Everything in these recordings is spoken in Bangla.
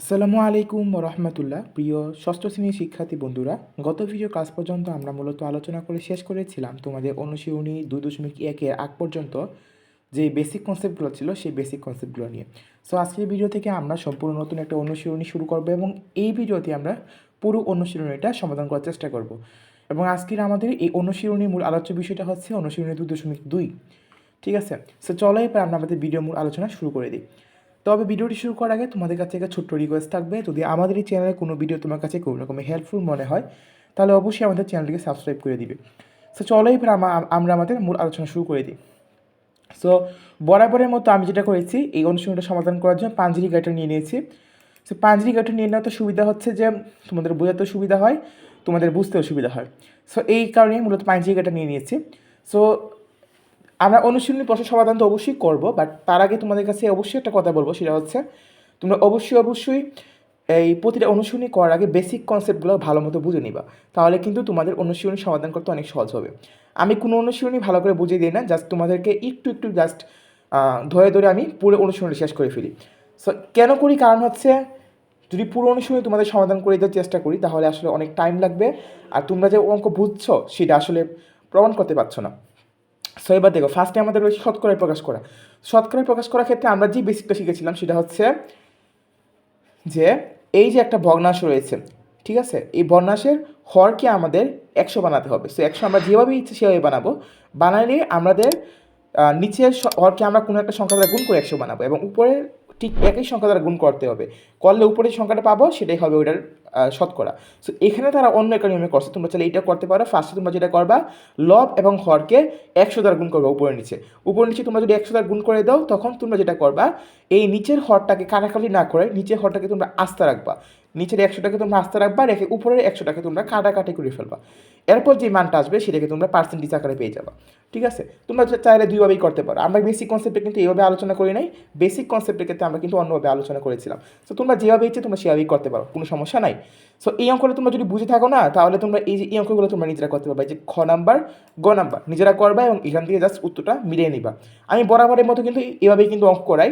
আসসালামু আলাইকুম রহমতুল্লাহ প্রিয় ষষ্ঠ শ্রেণির শিক্ষার্থী বন্ধুরা, গত ভিডিও ক্লাস পর্যন্ত আমরা মূলত আলোচনা করে শেষ করেছিলাম তোমাদের অনুশীলনী দুই দশমিক একের আগ পর্যন্ত যে বেসিক কনসেপ্টগুলো ছিল সেই বেসিক কনসেপ্টগুলো নিয়ে। সো আজকের ভিডিও থেকে আমরা সম্পূর্ণ নতুন একটা অনুশীলনী শুরু করব এবং এই ভিডিওতে আমরা পুরো অনুশীলনীটা সমাধান করার চেষ্টা করব। এবং আজকের আমাদের এই অনুশীলনীর মূল আলোচ্য বিষয়টা হচ্ছে অনুশীলনী দুই দশমিক দুই। ঠিক আছে? সো চলো এবার আমরা আমাদের ভিডিও মূল আলোচনা শুরু করে দিই। তবে ভিডিওটি শুরু করার আগে তোমাদের কাছে একটা ছোট্ট রিকোয়েস্ট থাকবে। যদি আমাদের এই চ্যানেলে কোনো ভিডিও তোমার কাছে কোনো রকমের হেল্পফুল মনে হয়, তাহলে অবশ্যই আমাদের চ্যানেলটিকে সাবস্ক্রাইব করে দিবে। সো চলো এবার আমরা আমাদের মূল আলোচনা শুরু করে দিই। সো বরাবরের মতো আমি যেটা করেছি, এই অনুশীলনটা সমাধান করার জন্য পাঞ্জরি গাইটা নিয়ে নিয়েছি। সো পাঞ্জরি গাইটা নিয়ে নেওয়ার তো সুবিধা হচ্ছে যে, তোমাদের বোঝাতেও সুবিধা হয়, তোমাদের বুঝতেও সুবিধা হয়। সো এই কারণে মূলত পাঞ্জরি গাইটা নিয়ে নিয়েছি। সো আমরা অনুশীলনী প্রশ্ন সমাধান তো অবশ্যই করব বাট তার আগে তোমাদের কাছে অবশ্যই একটা কথা বলব, সেটা হচ্ছে তোমরা অবশ্যই অবশ্যই এই প্রতিটা অনুশীলনী করার আগে বেসিক কনসেপ্টগুলো ভালো মতো বুঝে নিবা, তাহলে কিন্তু তোমাদের অনুশীলনী সমাধান করতে অনেক সহজ হবে। আমি কোনো অনুশীলনী ভালো করে বুঝিয়ে দিই না জাস্ট তোমাদেরকে একটু একটু জাস্ট ধরে ধরে আমি পুরো অনুশীলনী শেষ করে ফেলি। সো কেন করি? কারণ হচ্ছে যদি পুরো অনুশীলনী তোমাদের সমাধান করে দেওয়ার চেষ্টা করি, তাহলে আসলে অনেক টাইম লাগবে, আর তোমরা যে অঙ্ক বুঝছ, সেটা আসলে প্রমাণ করতে পারছ না। সো এবার দেখো ফার্স্টে আমাদের রয়েছে শতকরায় প্রকাশ করা। শতকরায় প্রকাশ করার ক্ষেত্রে আমরা যে বেসিকটা শিখেছিলাম, সেটা হচ্ছে যে এই যে একটা ভগ্নাংশ রয়েছে, ঠিক আছে? এই ভগ্নাংশের হরকে আমাদের একশো বানাতে হবে। সো একশো আমরা যেভাবে ইচ্ছে সেভাবে বানাবো। বানালে আমাদের নিচের হরকে আমরা কোনো একটা সংখ্যা দ্বারা গুণ করে একশো বানাবো এবং উপরে ঠিক একই সংখ্যা দ্বারা গুণ করতে হবে। করলে উপরে যে সংখ্যাটা পাবো, সেটাই হবে ওইটার শতকরা। সো এখানে তারা অন্য একটা নিয়মে করছে। তোমরা চাইলে এটা করতে পারো। ফার্স্টে তোমরা যেটা করবা, লব এবং হরকে একশো দ্বারা গুণ করবা উপরে নিচে। উপরে নিচে তোমরা যদি একশো দ্বারা গুণ করে দাও, তখন তোমরা যেটা করবা, এই নিচের হরটাকে কাটাকাটি না করে, নিচের হরটাকে তোমরা আস্তে রাখবা। নিচের একশোটাকে তোমরা আস্তে রাখবা, রেখে উপরের একশোটাকে তোমরা কাটাকাটি করে ফেলবা। এরপর যে মানটা আসবে, সেটাকে তোমরা পার্সেন্টেজ আকারে পেয়ে যাবা। ঠিক আছে? তোমরা চাইলে দুইভাবেই করতে পারো। আমরা বেসিক কনসেপ্টে কিন্তু এইভাবে আলোচনা করি নাই। বেসিক কনসেপ্টের ক্ষেত্রে আমরা কিন্তু অন্যভাবে আলোচনা করেছিলাম। সো তোমরা যেভাবে ইচ্ছে তোমরা সেভাবেই করতে পারো। কোনো সমস্যা নাই। সো এই অঙ্কটা তোমরা যদি বুঝে থাকো না, তাহলে তোমরা এই যে এই অঙ্কগুলো তোমরা নিজেরা করতে পারবে। যে খ নাম্বার, গ নাম্বার, নিজেরা করবা এবং এখান থেকে জাস্ট উত্তরটা মিলিয়ে নিবা। আমি বরাবরের মতো কিন্তু এভাবেই কিন্তু অঙ্ক করাই।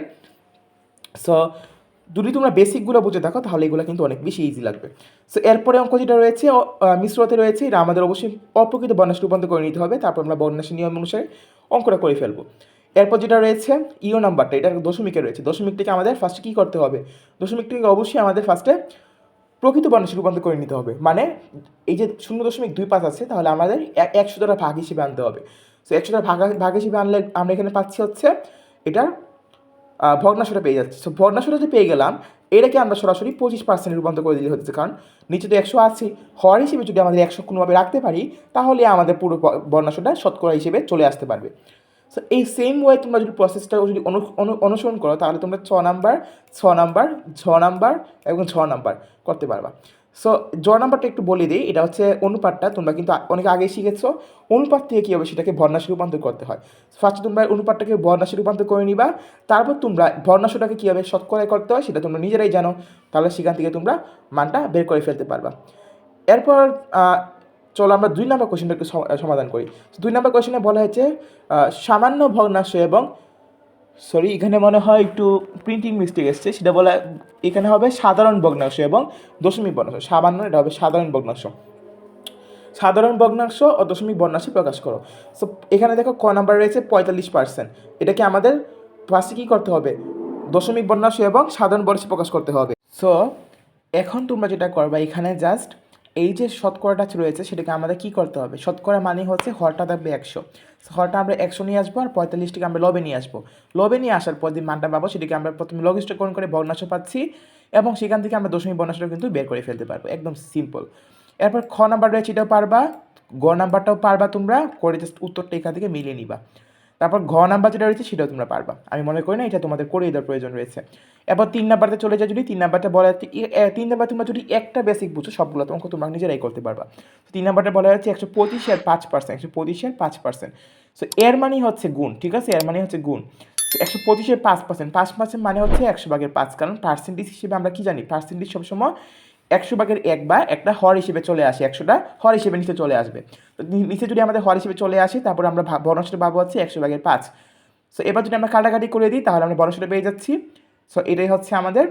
সো যদি তোমরা বেসিকগুলো বুঝে থাকো, তাহলে এগুলো কিন্তু অনেক বেশি ইজি লাগবে। সো এরপরে অঙ্ক যেটা রয়েছে মিশ্রতে রয়েছে, এটা আমাদের অবশ্যই অপ্রকৃত বর্ণাশ রূপান্তর করে নিতে হবে। তারপর আমরা বর্ণাশের নিয়ম অনুসারে অঙ্কটা করে ফেলব। এরপর যেটা রয়েছে ইও নাম্বারটা এটা দশমিকে রয়েছে। দশমিকটিকে আমাদের ফার্স্টে কী করতে হবে? দশমিকটিকে অবশ্যই আমাদের ফার্স্টে প্রকৃত বর্ণাশে রূপান্তর করে নিতে হবে। মানে এই যে শূন্য দশমিক দুই পাঁচ আছে তাহলে আমাদের একশো দ্বারা ভাগ হিসেবে আনতে হবে। সো একশো দ্বারা ভাগ ভাগ হিসেবে আনলে আমরা এখানে পাচ্ছি হচ্ছে আহ, ভগ্নাংশটা পেয়ে যাচ্ছে। সো ভগ্নাংশটা যে পেয়ে গেলাম এটাকে আমরা সরাসরি পঁচিশ পার্সেন্ট রূপান্তর করে দিলে হচ্ছে কারণ নিচে তো একশো আছে। হওয়ার হিসেবে যদি আমাদের একশো কোনোভাবে রাখতে পারি তাহলে আমাদের পুরো বর্ণাংশটা শতকরা হিসেবে চলে আসতে পারবে। সো এই সেম ওয়ে তোমরা যদি প্রসেসটা যদি অনু- অনু- অনুসরণ করো, তাহলে তোমরা ছ নাম্বার ছ নাম্বার ছ নাম্বার এবং ছ নাম্বার করতে পারবা। সো জ নাম্বারটা একটু বলে দিই, এটা হচ্ছে অনুপাতটা, তোমরা কিন্তু অনেক আগে শিখেছো। অনুপাত থেকে কী হবে? সেটাকে ভর্ণাশে রূপান্তর করতে হয়। ফার্স্টে তোমরা অনুপাতটাকে ভর্ণাশে রূপান্তর করে নিবা। তারপর তোমরা ভর্ণাশটাকে কীভাবে শতকরায় করতে হয়, সেটা তোমরা নিজেরাই জানো। তাহলে সেখান থেকে তোমরা মানটা বের করে ফেলতে পারবা। এরপর চলো আমরা দুই নম্বর কোশ্চেনটা একটু সমাধান করি। দুই নম্বর কোশ্চেনে বলা হয়েছে সামান্য ভগ্নাংশ এবং সরি এখানে মনে হয় একটু প্রিন্টিং মিস্টেক এসছে, সেটা বলা, এখানে হবে সাধারণ ভগ্নাংশ এবং দশমিক ভগ্নাংশ। সামান্য, এটা হবে সাধারণ ভগ্নাংশ। সাধারণ ভগ্নাংশ ও দশমিক ভগ্নাংশে প্রকাশ করো। সো এখানে দেখো ক নাম্বার রয়েছে পঁয়তাল্লিশ পার্সেন্ট এটাকে আমাদের ফার্স্টে কী করতে হবে? দশমিক ভগ্নাংশ এবং সাধারণ ভগ্নাংশে প্রকাশ করতে হবে। সো এখন তোমরা যেটা করবা, এখানে জাস্ট এই যে শতকরাটা রয়েছে, সেটাকে আমাদের কি করতে হবে? শতকরা মানে হচ্ছে হরটা থাকবে একশো। হরটা আমরা একশো নিয়ে আসব আর পঁয়তাল্লিশটিকে আমরা লবে নিয়ে আসব। লবে নিয়ে আসার পর যে মানটা পাবো, সেটাকে আমরা প্রথমে লঘিষ্ঠকরণ করে ভগ্নাংশ পাচ্ছি এবং সেখান থেকে আমরা দশমিক ভগ্নাংশটা কিন্তু বের করে ফেলতে পারব। একদম সিম্পল এরপর খ নাম্বার রয়েছে, এটাও পারবা। গ নাম্বারটাও পারবা তোমরা, করে জাস্ট উত্তরটা এখান থেকে মিলিয়ে নিবা। তারপর ঘ নাম্বার যেটা রয়েছে সেটাও তোমরা পারবা। আমি মনে করি না, এটা তোমাদের করে দেওয়ার প্রয়োজন রয়েছে। এরপর তিন নাম্বারতে চলে যায় যদি, তিন নাম্বারটা বলা যাচ্ছে তিন নাম্বার তোমরা যদি একটা বেসিক বুঝো, সবগুলো তোমাকে তোমরা নিজেরাই করতে পারবা। তো তিন নাম্বারটা বলা যাচ্ছে একশো পঁচিশ আর পাঁচ পার্সেন্ট একশো পঁচিশ আর পাঁচ পার্সেন্ট সো এর মানে হচ্ছে গুণ, ঠিক আছে? এর মানে হচ্ছে গুণ। একশো পঁচিশের পাঁচ পার্সেন্ট পাঁচ পার্সেন্ট মানে হচ্ছে একশো ভাগের পাঁচ। কারণ পার্সেন্টেজ হিসেবে আমরা কি জানি? পার্সেন্টেজ সবসময় একশো ভাগের এক বা একটা হর হিসেবে চলে আসে, একশোটা হর হিসেবে নিচে চলে আসবে। তো নিচে যদি আমাদের হর হিসেবে চলে আসে, তারপর আমরা ভগ্নাংশটা পাবো হচ্ছে একশো ভাগের পাঁচ। সো এবার যদি আমরা কাটাকাটি করে দিই, তাহলে আমরা বর্ণসটা পেয়ে যাচ্ছি। সো এটাই হচ্ছে আমাদের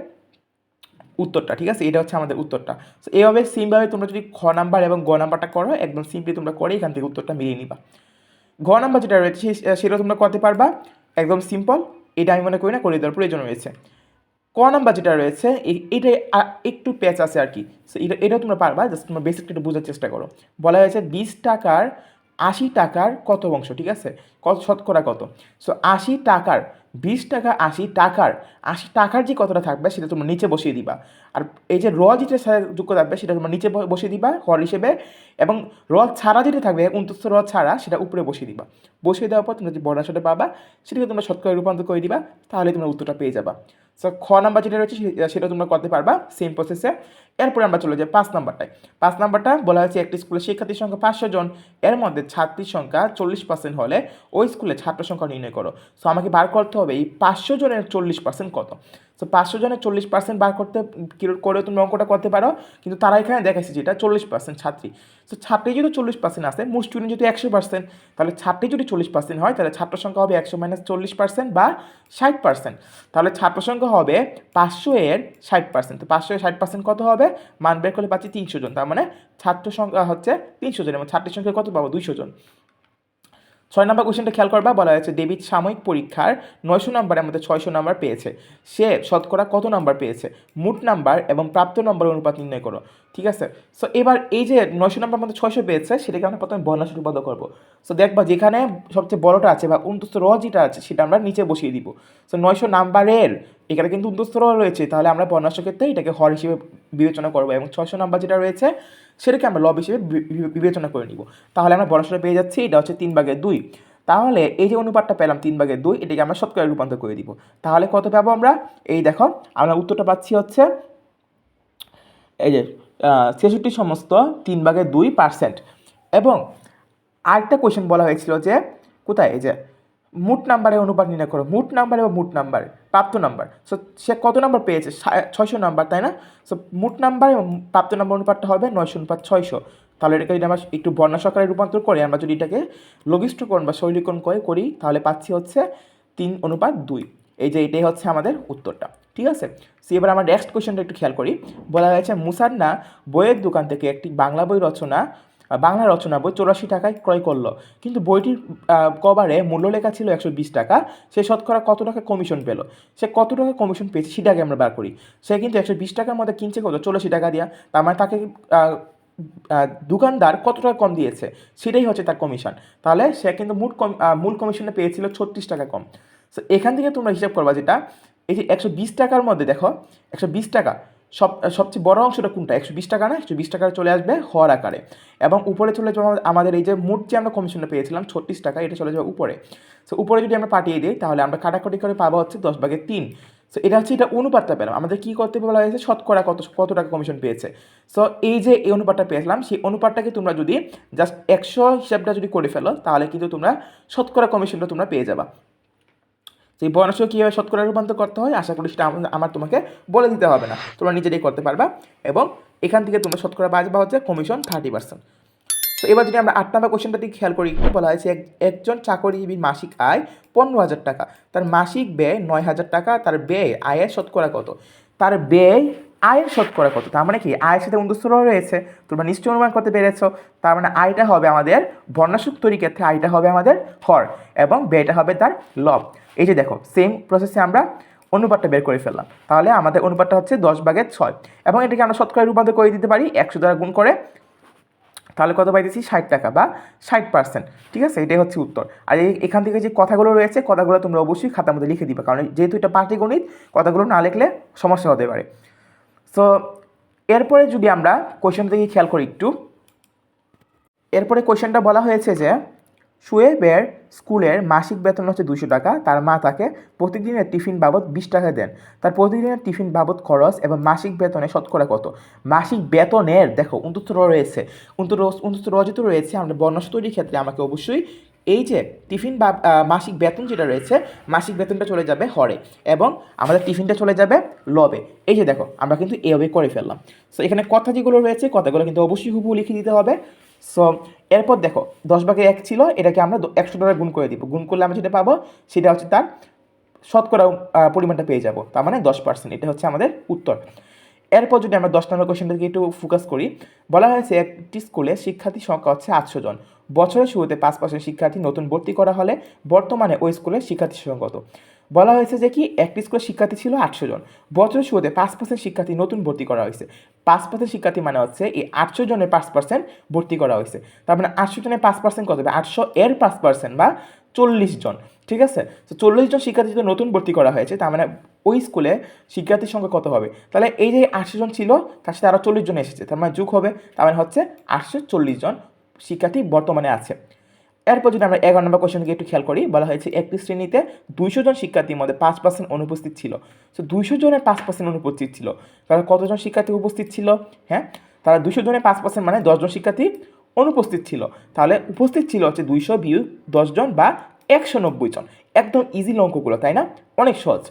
উত্তরটা, ঠিক আছে? এটা হচ্ছে আমাদের উত্তরটা। সো এইভাবে সিমভাবে তোমরা যদি খ নাম্বার এবং গ নাম্বারটা করো, একদম সিম্পলি তোমরা করে এখান থেকে উত্তরটা মিলিয়ে নিবা। ঘ নাম্বার যেটা রয়েছে সেটা তোমরা করতে পারবা। একদম সিম্পল এটা আমি মনে করি না, করে দেওয়ার প্রয়োজন রয়েছে। ক নাম্বার যেটা রয়েছে এইটা একটু প্যাচ আছে আর কি। সো এটা, এটাও তোমরা পারবা জাস্ট তোমরা বেসিকটা একটু বোঝার চেষ্টা করো। বলা হয়েছে বিশ টাকার আশি টাকার কত অংশ, ঠিক আছে? কত, শতকরা কত? সো আশি টাকার, বিশ টাকা আশি টাকার আশি টাকার যে কতটা থাকবে সেটা তোমরা নিচে বসিয়ে দিবা। আর এই যে র যেটা যুক্ত থাকবে সেটা তোমরা নিচে বসিয়ে দিবা হর হিসেবে এবং র ছাড়া যেটা থাকবে উনতস্ত র ছাড়া সেটা উপরে বসিয়ে দিবা। বসিয়ে দেওয়ার পর তোমরা যে বর্ণাশটা পাবা, সেটাকে তোমরা শতকরা রূপান্তর করে দিবা, তাহলে তোমরা উত্তরটা পেয়ে যাবা। সো খ নাম্বার যেটা রয়েছে সেটা তোমরা করতে পারবা সেম প্রসেসে এরপরে আমরা চলে যাই পাঁচ নাম্বারটায়। পাঁচ নাম্বারটা বলা হয়েছে, একটি স্কুলে শিক্ষার্থীর সংখ্যা পাঁচশো জন, এর মধ্যে ছাত্রীর সংখ্যা চল্লিশ পার্সেন্ট হলে ওই স্কুলে ছাত্র সংখ্যা নির্ণয় করো। সো আমাকে বার করতে হবে এই পাঁচশো জনের চল্লিশ পার্সেন্ট কত? সো পাঁচশো জনের চল্লিশ পার্সেন্ট বার করতে করে তুমি অঙ্কটা করতে পারো, কিন্তু তারা এখানে দেখাইছে যেটা চল্লিশ পার্সেন্ট ছাত্রী। সো ছাত্রী যদি চল্লিশ পার্সেন্ট আসে মোট স্টুডেন্ট যদি একশো পার্সেন্ট তাহলে ছাত্রী যদি চল্লিশ পার্সেন্ট হয়, তাহলে ছাত্র সংখ্যা হবে একশো মাইনাস চল্লিশ পার্সেন্ট বা ষাট পার্সেন্ট তাহলে ছাত্র সংখ্যা হবে পাঁচশো এর ষাট পার্সেন্ট তো পাঁচশো এর ষাট পার্সেন্ট কত হবে? মান বের করলে পাচ্ছি তিনশো জন। তার মানে ছাত্র সংখ্যা হচ্ছে তিনশো জন এবং ছাত্রের সংখ্যা কত পাবো? দুইশো জন। ছয় নম্বর কোশ্চেনটা খেয়াল করবা, বলা হয়েছে ডেভিড সাময়িক পরীক্ষার নয়শো নম্বরের মধ্যে ছয়শো নম্বর পেয়েছে। সে শতকরা কত নম্বর পেয়েছে? মোট নাম্বার এবং প্রাপ্ত নম্বর অনুপাত নির্ণয় করো। ঠিক আছে? সো এবার এই যে নয়শো নম্বর মধ্যে ছয়শো পেয়েছে, সেটাকে আমরা প্রথমে বর্ণাশ রূপান্তর করব। সো দেখবা যেখানে সবচেয়ে বড়টা আছে বা উন্তস্ত র যেটা আছে, সেটা আমরা নিচে বসিয়ে দিব। সো নয়শো নাম্বারের, এখানে কিন্তু উন্তস্ত র রয়েছে, তাহলে আমরা বর্ণাশ ক্ষেত্রে এটাকে হর হিসেবে বিবেচনা করব এবং ছয়শো নাম্বার যেটা রয়েছে, সেটাকে আমরা লব হিসেবে বিবেচনা করে নিব। তাহলে আমরা বর্ণাশটা পেয়ে যাচ্ছি, এটা হচ্ছে তিন ভাগের দুই। তাহলে এই যে অনুপাতটা পেলাম তিন ভাগের দুই, এটাকে আমরা শতকরা রূপান্তর করে দিব। তাহলে কত পাবো আমরা? এই দেখো, আমরা উত্তরটা পাচ্ছি হচ্ছে, এই যে ছেষট্টি সমস্ত তিন ভাগে দুই পার্সেন্ট। এবং আরেকটা কোয়েশ্চেন বলা হয়েছিল যে, কোথায়? এই যে, মুট নাম্বারের অনুপাত নির্ণয় করো। মুট নাম্বার এবং মুট নাম্বার প্রাপ্ত নাম্বার সো সে কত নাম্বার পেয়েছে? ছয়শো নাম্বার তাই না? সো মুট নাম্বার এবং প্রাপ্ত নাম্বার অনুপাতটা হবে নয়শো অনুপাত ছয়শো। তাহলে এটাকে যদি আমরা একটু বর্ণা সহকারে রূপান্তর করে, আমরা যদি এটাকে লঘিষ্ঠকরণ বা শৈলীকরণ করে, করি, তাহলে পাচ্ছি হচ্ছে তিন অনুপাত দুই। এই যে, এটাই হচ্ছে আমাদের উত্তরটা। ঠিক আছে? সো এবার আমরা নেক্সট কোয়েশ্চেনটা একটু খেয়াল করি। বলা হয়েছে, মুসান্না বইয়ের দোকান থেকে একটি বাংলা বই রচনা, বাংলা রচনা বই চৌরাশি টাকায় ক্রয় করল। কিন্তু বইটির কভারে মূল্য লেখা ছিল একশো বিশ টাকা। সে শতকরা কত টাকা কমিশন পেল? সে কত টাকা কমিশন পেয়েছে সেটাকে আমরা বার করি। সে কিন্তু একশো বিশ টাকার মধ্যে কিনছে কত? চৌরাশি টাকা দিয়া। তার মানে তাকে দোকানদার কত টাকা কম দিয়েছে? সেটাই হচ্ছে তার কমিশন তাহলে সে কিন্তু মূল কম মূল কমিশনে পেয়েছিল ছত্রিশ টাকা কম। সো এখান থেকে তোমরা হিসাব করবা যেটা এই যে একশো বিশ টাকার মধ্যে দেখো, একশো বিশ টাকা, সব, সবচেয়ে বড় অংশটা কোনটা? একশো বিশ টাকা না, একশো বিশ টাকা চলে আসবে হর আকারে। এবং উপরে চলে যাবে আমাদের- এই যে মোট যে আমরা কমিশনটা পেয়েছিলাম ছত্রিশ টাকা, এটা চলে যাবে উপরে। সো উপরে যদি আমরা পাঠিয়ে দিই, তাহলে আমরা কাটাকাটি করে পাবো হচ্ছে দশ ভাগের তিন। সো এটা হচ্ছে, এটা অনুপাতটা পেলাম। আমাদের কী করতে বলা হয়েছে? শতকরা কত কত টাকা কমিশন পেয়েছে? সো এই যে এই অনুপাতটা পেয়েছিলাম, সেই অনুপাতটাকে তোমরা যদি জাস্ট একশো হিসাবটা যদি করে ফেলো, তাহলে কিন্তু তোমরা শতকরা কমিশনটা তোমরা পেয়ে যাবা। সেই বর্ণাংশ কীভাবে শতকরা রূপান্তর করতে হয়? আশা করি সেটা আমার- তোমাকে বলে দিতে হবে না। তোমরা নিজেরাই করতে পারবা এবং এখান থেকে তোমরা শতকরা বাজবা হচ্ছে কমিশন থার্টি পার্সেন্ট তো এবার যদি আমরা আট নম্বর কোশ্চেনটা খেয়াল করি একটু বলা হয়েছে? একজন চাকরিজীবীর মাসিক আয় পনেরো হাজার টাকা। তার মাসিক ব্যয় নয় হাজার টাকা, তার ব্যয় আয়ের শতকরা কত? তার ব্যয় আয়ের শতকরা কত? তার মানে কি? আয়ের সাথে উন্দস্ত রয়েছে। তোমরা নিশ্চয় অনুমান করতে পেরেছ। তার মানে আয়টা হবে আমাদের বর্ণাসুক তৈরি ক্ষেত্রে আয়টা হবে আমাদের হর এবং ব্যয়টা হবে তার লব। এই যে দেখো সেম প্রসেসে আমরা অনুপাতটা বের করে ফেললাম। তাহলে আমাদের অনুপাতটা হচ্ছে দশ ভাগের ছয়। এবং এটাকে আমরা শতকরা রূপান্তর করে দিতে পারি একশো দ্বারা গুণ করে। তাহলে কত পাইতেছি? ষাট টাকা বা ষাট পার্সেন্ট ঠিক আছে? এটাই হচ্ছে উত্তর। আর এখান থেকে যে কথাগুলো রয়েছে, কথাগুলো তোমরা অবশ্যই খাতার মধ্যে লিখে দিবে। কারণ যেহেতু এটা পাটিগণিত কথাগুলো না লিখলে সমস্যা হতে পারে। সো এরপরে যদি আমরা কোয়েশ্চেন থেকে খেয়াল করি একটু, এরপরে কোয়েশ্চেনটা বলা হয়েছে যে শুয়েবের স্কুলের মাসিক বেতন হচ্ছে দুশো টাকা, তার মা তাকে প্রতিদিনের টিফিন বাবদ বিশ টাকা দেন। তার প্রতিদিনের টিফিন বাবদ খরচ এবং মাসিক বেতনে শতকরা কত? মাসিক বেতনের, দেখো উন্তর রয়েছে উন্তর উন্তর রজিত রয়েছে, আমরা বর্ণস তৈরির ক্ষেত্রে আমাকে অবশ্যই এই যে টিফিন বা মাসিক বেতন যেটা রয়েছে, মাসিক বেতনটা চলে যাবে হরে এবং আমাদের টিফিনটা চলে যাবে লবে। এই যে দেখো, আমরা কিন্তু এভাবে করে ফেললাম। সো এখানে কথা যেগুলো রয়েছে, কথাগুলো কিন্তু অবশ্যই হুবহু লিখে দিতে হবে। সো এরপর দেখো, দশ ভাগে এক ছিল, এটাকে আমরা একশো টাকা গুণ করে দিব। গুণ করলে আমরা যেটা পাবো, সেটা হচ্ছে তার শতকরা পরিমাণটা পেয়ে যাব। তার মানে দশ পার্সেন্ট এটা হচ্ছে আমাদের উত্তর। এরপর যদি আমরা দশ নম্বর কোশ্চেনটাকে একটু ফোকাস করি, বলা হয়েছে একটি স্কুলে শিক্ষার্থী সংখ্যা হচ্ছে আটশো জন। বছরের শুরুতে পাঁচ পার্সেন্ট শিক্ষার্থী নতুন ভর্তি করা হলে বর্তমানে ওই স্কুলের শিক্ষার্থী সংখ্যা কত? বলা হয়েছে যে কি, একটি স্কুলের শিক্ষার্থী ছিল আটশো জন। বছরের শুরুতে পাঁচ পার্সেন্ট শিক্ষার্থী নতুন ভর্তি করা হয়েছে। পাঁচ পার্সেন্ট শিক্ষার্থী মানে হচ্ছে এই আটশো জনের পাঁচ পার্সেন্ট ভর্তি করা হয়েছে। তার মানে আটশো জনের পাঁচ পার্সেন্ট কত হবে? আটশো এর পাঁচ পার্সেন্ট বা চল্লিশ জন। ঠিক আছে? তো চল্লিশ জন শিক্ষার্থী যদি নতুন ভর্তি করা হয়েছে, তার মানে ওই স্কুলে শিক্ষার্থীর সংখ্যা কত হবে? তাহলে এই যে আটশো জন ছিল, তার সাথে আরও চল্লিশ জন এসেছে, তার মানে যুগ হবে, তার মানে হচ্ছে আটশো চল্লিশ জন শিক্ষার্থী বর্তমানে আছে। এরপর যদি আমরা এগারো নম্বর কোশ্চেনকে একটু খেয়াল করি, বলা হয়েছে একটি শ্রেণীতে দুইশো জন শিক্ষার্থীর মধ্যে পাঁচ পার্সেন্ট অনুপস্থিত ছিল। তো দুইশো জনের পাঁচ পার্সেন্ট অনুপস্থিত ছিল। তাহলে কতজন শিক্ষার্থী উপস্থিত ছিল? হ্যাঁ? তারা দুশো জনের পাঁচ পার্সেন্ট মানে দশজন শিক্ষার্থী অনুপস্থিত ছিল। তাহলে উপস্থিত ছিল হচ্ছে দুইশো বিয়োগ দশজন বা একশো নব্বই জন। একদম ইজি অঙ্কগুলো তাই না? অনেক সহজ।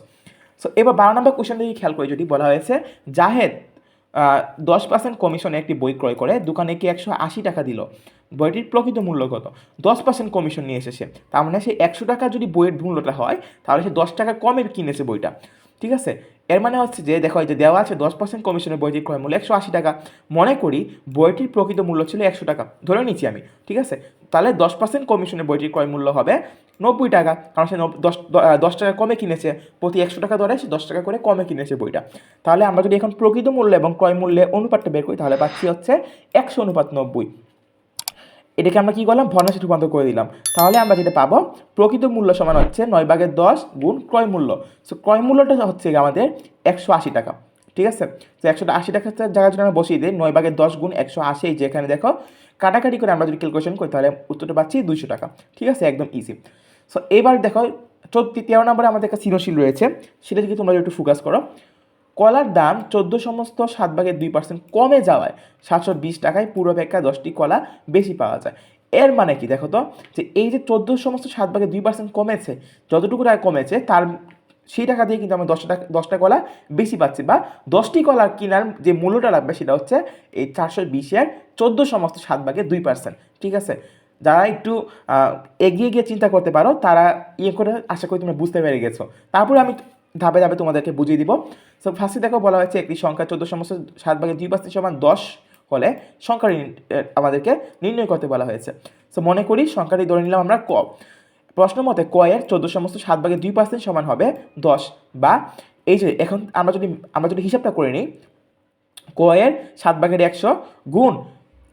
সো এবার বারো নম্বর কোয়েশন দিকে খেয়াল করে যদি বলা হয়েছে, জাহেদ দশ পার্সেন্ট কমিশনে একটি বই ক্রয় করে, দোকানে কি একশো আশি টাকা দিল? বইটির প্রকৃত মূল্য কত? দশ পার্সেন্ট কমিশন নিয়ে এসেছে। তার মানে সে একশো টাকা যদি বইয়ের মূল্যটা হয়, তাহলে সে দশ টাকা কমের কিনেছে বইটা। ঠিক আছে? এর মানে হচ্ছে যে, দেখো এই যে দেওয়া আছে দশ পার্সেন্ট কমিশনের বইটির ক্রয় মূল্য একশো আশি টাকা। মনে করি বইটির প্রকৃত মূল্য ছিল একশো টাকা। ধরে নিচ্ছি আমি, ঠিক আছে? তাহলে দশ পার্সেন্ট কমিশনের বইটির ক্রয় মূল্য হবে নব্বই টাকা, কারণ সে দশ দশ টাকা কমে কিনেছে, প্রতি একশো টাকা ধরে সে দশ টাকা করে কমে কিনেছে বইটা। তাহলে আমরা যদি এখন প্রকৃত মূল্য এবং ক্রয় মূল্যে অনুপাতটা বের করি, তাহলে পাচ্ছি হচ্ছে একশো অনুপাত নব্বই। এটাকে আমরা কি করলাম? ভগ্নাংশে রূপান্তর করে দিলাম। তাহলে আমরা যেটা পাবো? প্রকৃত মূল্য সমান হচ্ছে নয় ভাগের দশ গুণ ক্রয় মূল্য। সো ক্রয় মূল্যটা হচ্ছে আমাদের একশো আশি টাকা। ঠিক আছে? তো একশো আশি টাকার জায়গায় যদি আমরা বসিয়ে দিই। নয় ভাগের দশ গুণ একশো আশি যেখানে দেখো। কাটাকাটি করে আমরা যদি ক্যালকুলেশন করি, তাহলে উত্তরটা পাচ্ছি দুইশো টাকা। ঠিক আছে? একদম ইজি সো এবার দেখো, চোদ্দ, তেরো নম্বরে আমাদের কাছে সৃজনশীল রয়েছে। সেটা যদি তোমরা একটু ফোকাস করো। কলার দাম চোদ্দ সমস্ত সাত ভাগের দুই পার্সেন্ট কমে যাওয়ায় সাতশো বিশ টাকায় পূর্বাপেক্ষা দশটি কলা বেশি পাওয়া যায়। এর মানে কি দেখো তো? যে এই যে চোদ্দ সমস্ত সাত ভাগের দুই পার্সেন্ট কমেছে, যতটুকু টাকা কমেছে, তার সেই টাকা দিয়ে কিন্তু আমরা দশটা টাকা দশটা কলা বেশি পাচ্ছি বা দশটি কলা কেনার যে মূল্যটা লাগবে সেটা হচ্ছে এই চারশো বিশের চোদ্দ সমস্ত সাত ভাগের দুই পার্সেন্ট ঠিক আছে? যারা একটু এগিয়ে গিয়ে চিন্তা করতে পারো, তারা ইয়ে করে আশা করি তোমরা বুঝতে পেরে গেছো। তারপরে আমি ধাপে ধাপে তোমাদেরকে বুঝিয়ে দিব। সো ফার্স্টে দেখো বলা হয়েছে একটি সংখ্যা চোদ্দ সমস্ত সাত ভাগে দুই পার্সেন্ট সমান দশ হলে সংখ্যাটি আমাদেরকে নির্ণয় করতে বলা হয়েছে। সো মনে করি সংখ্যাটি ধরে নিলাম আমরা ক। প্রশ্ন মতে কয়ের চোদ্দ সমস্ত সাত ভাগে দুই পার্সেন্ট সমান হবে দশ বা এই যে এখন আমরা যদি আমরা যদি হিসাবটা করে নিই কয়ের সাত ভাগের একশো গুণ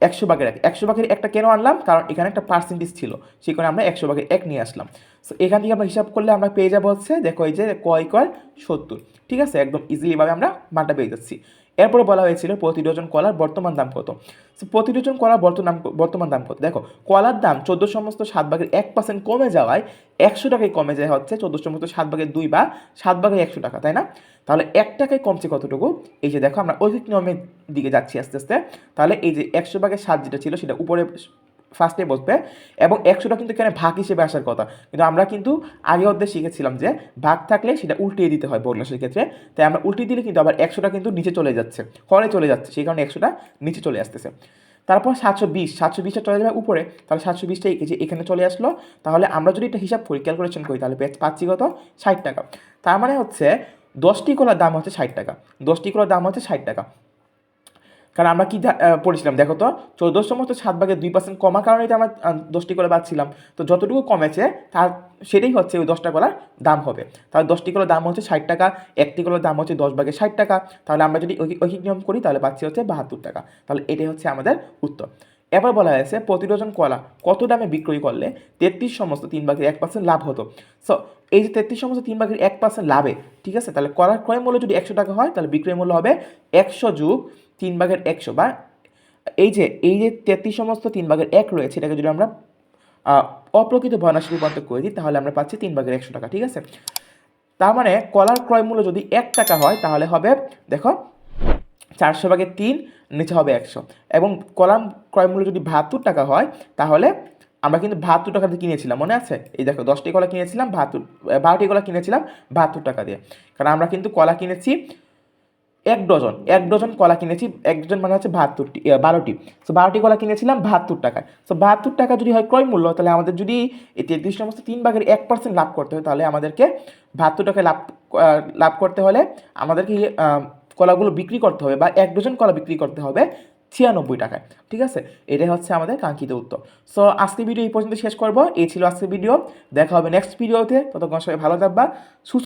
একশো ভাগের এক একশো ভাগের একটা কেন আনলাম? কারণ এখানে একটা পার্সেন্টেজ ছিল। সেই কারণে আমরা একশো ভাগের এক নিয়ে আসলাম। সো এখান থেকে আমরা হিসাব করলে আমরা পেয়ে যাব হচ্ছে, দেখো এই যে, কয় কয়? সত্তর। ঠিক আছে? একদম ইজিলিভাবে আমরা মানটা পেয়ে যাচ্ছি। এরপরে বলা হয়েছিল প্রতি ডজন কলার বর্তমান দাম কত? প্রতি ডজন কলার বর্তমান বর্তমান দাম কত? দেখো, কলার দাম চোদ্দ সমস্ত সাত ভাগের এক পার্সেন্ট কমে যাওয়ায় একশো টাকায় কমে যায় হচ্ছে চোদ্দ সমস্ত সাত ভাগের দুই বা সাত ভাগের একশো টাকা, তাই না? তাহলে এক টাকায় কমছে কতটুকু? এই যে দেখো আমরা অধিক নিয়মের দিকে যাচ্ছি আস্তে আস্তে। তাহলে এই যে একশো ভাগের সাত যেটা ছিল সেটা উপরে ফার্স্টে বসবে এবং একশোটা কিন্তু এখানে ভাগ হিসেবে আসার কথা। কিন্তু আমরা কিন্তু আগে অর্ধে শিখেছিলাম যে ভাগ থাকলে সেটা উল্টিয়ে দিতে হয় বর্ণাসের ক্ষেত্রে। তাই আমরা উল্টিয়ে দিলে কিন্তু আবার একশোটা কিন্তু নিচে চলে যাচ্ছে, হরে চলে যাচ্ছে, সেই কারণে একশোটা নিচে চলে আসতেছে। তারপর সাতশো বিশ, সাতশো বিশটা চলে যাবে উপরে, তাহলে সাতশো বিশটা এই এখানে চলে আসলো। তাহলে আমরা যদি এটা হিসাব করি ক্যালকুলেশন করি, তাহলে পাচ্ছি কত? ষাট টাকা। তার মানে হচ্ছে দশটি কলার দাম হচ্ছে ষাট টাকা। দশটি কলার দাম হচ্ছে ষাট টাকা। কারণ আমরা কি পড়েছিলাম? দেখো তো চৌদ্দ সমস্ত সাত ভাগে দুই পার্সেন্ট কমা কারণে তো আমরা দশটি কলা পাচ্ছিলাম তো যতটুকু কমেছে, তার সেটাই হচ্ছে ওই দশটা কলার দাম হবে। তাহলে দশটি কলার দাম হচ্ছে ষাট টাকা, একটি কলার দাম হচ্ছে দশ ভাগে ষাট টাকা। তাহলে আমরা যদি ঐকিক নিয়ম করি, তাহলে পাচ্ছি হচ্ছে বাহাত্তর টাকা। তাহলে এটাই হচ্ছে আমাদের উত্তর। এবার বলা হয়েছে প্রতি ডজন কলা কত দামে বিক্রয় করলে তেত্রিশ সমস্ত তিন ভাগের এক পার্সেন্ট লাভ হতো? সো এই যে তেত্রিশ সমস্ত তিন ভাগের এক পার্সেন্ট লাভে, ঠিক আছে? তাহলে কলার ক্রয় মূল্য যদি একশো টাকা হয়, তাহলে বিক্রয় মূল্য হবে একশো যুগ তিন ভাগের একশো বা এই যে এই যে তেত্রিশ সমস্ত তিন ভাগের এক রয়েছে, এটাকে যদি আমরা অপ্রকৃত ভগ্নাংশে রূপান্তর করে দিই, তাহলে আমরা পাচ্ছি তিন ভাগের একশো টাকা, ঠিক আছে? তার মানে কলার ক্রয় মূল্য যদি এক টাকা হয়, তাহলে হবে, দেখো চারশো ভাগের তিন, নিচে হবে একশো। এবং কলাম ক্রয় মূল্য যদি বাহাত্তর টাকা হয়, তাহলে আমরা কিন্তু বাহাত্তর টাকা দিয়ে কিনেছিলাম, মনে আছে? এই দেখো, দশটি কলা কিনেছিলাম, বাহাত্তর বারোটি কলা কিনেছিলাম, বাহাত্তর টাকা দিয়ে। কারণ আমরা কিন্তু কলা কিনেছি এক ডজন এক ডজন কলা কিনেছি, এক ডজন মানে হচ্ছে বাহাত্তরটি বারোটি। সো বারোটি কলা কিনেছিলাম, বাহাত্তর টাকায়। সো বাহাত্তর টাকা যদি হয় ক্রয় মূল্য, তাহলে আমাদের যদি এই তেত্রিশ সমস্ত তিন ভাগের এক পার্সেন্ট লাভ করতে হয়, তাহলে আমাদেরকে বাহাত্তর টাকায় লাভ লাভ করতে হলে আমাদেরকে কলাগুলো বিক্রি করতে হবে বা এক ডজন কলা বিক্রি করতে হবে ছিয়ানব্বই টাকায়, ঠিক আছে? এটাই হচ্ছে আমাদের কাঙ্ক্ষিত উত্তর। সো আজকে ভিডিও এই পর্যন্ত শেষ করব। এই ছিল আজকের ভিডিও দেখা হবে নেক্সট ভিডিওতে ততক্ষণ সবাই ভালো থাকবা, সুস্থ